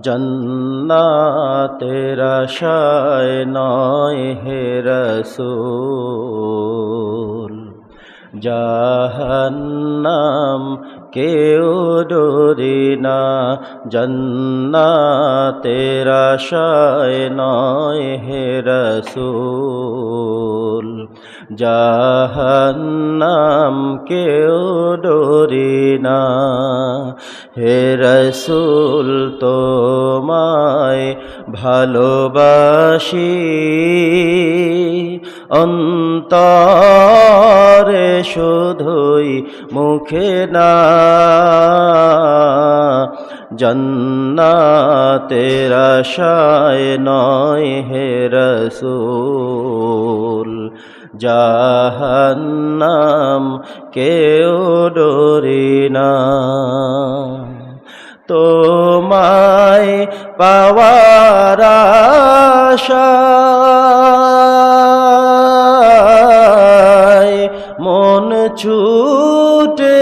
জন্নাতের আশায় নয় হে রসুল। জাহান্নাম, কেউ ডরি না, জন্নাতের আশায় নয় হে রসুল। জাহান্নাম, কেউ ডরি না, হে রসুল তোমায় ভালোবাসি, অন্তরে শুধুই মুখে না। জন্নাতের আশায় নয় হে রসুল, জাহান্নাম কেউ ডরি না। তোমায় পাওয়ার আশায়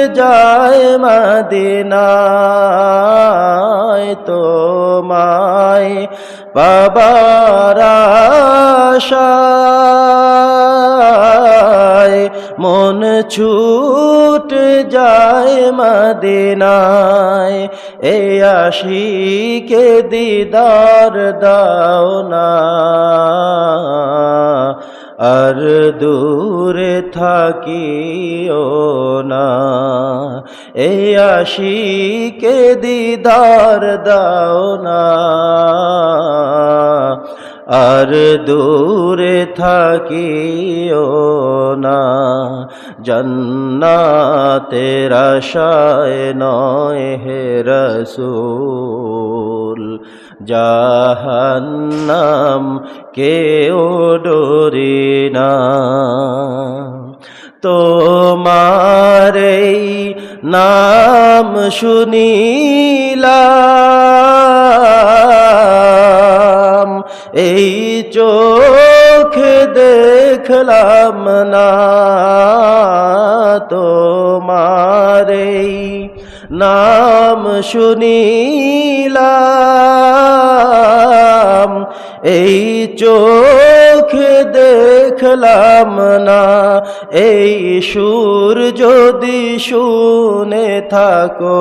যায় মদিনায় তোমায় বাবার আশায়। মন ছুট যায় মদিনায়। এ আশিকে দিদার দাও না। আর দূরে থাকিও না। এ আশিকে দিদার দাও না। আর দূরে থাকিও না। জন্নাতের আশায় নয় হে রসুল। জাহান্নাম কেউ ডরি না। তোমার নাম শুনিলাম। এই চোখ দেখলাম না তোমার নাম শুনিলাম। এই চোখ দেখলাম না। এই সুর যদি শুনে থাকো।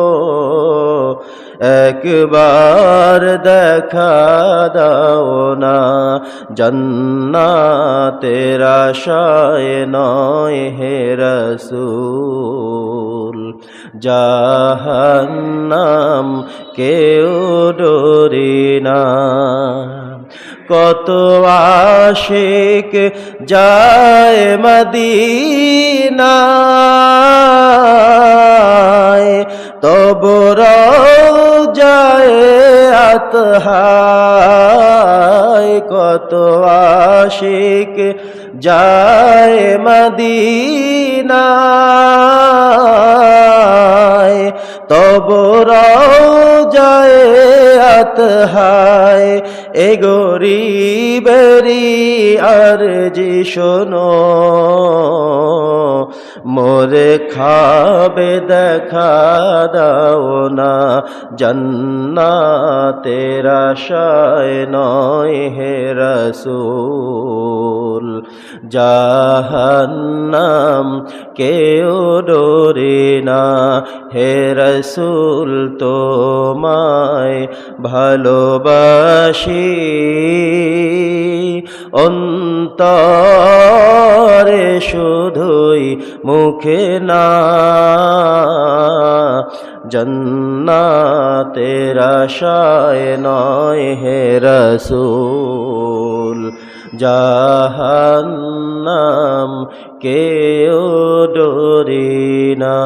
একবার দেখা দাও না। জন্না তেরা আশায় নয় হে রসুল। জাহান্নাম কেউ ডরি না। কত আশিক যায় মদিনায় আতহায় কত আশিক যায় মদিনায়। তব যায় আতহায় এ গরিবেরি আর জি শোনো। মোরে খাবে দেখা দাও না, জন্নাতের আশায় নয় হে রসুল। জাহান্নাম কেউ ডোরে না, হে রসুল তোমায় ভালোবাসি। অন্তরে শুধুই মুখে না। জন্নাতের আশায় নয় হে রসুল জাহান্নাম কেউ ডরি না।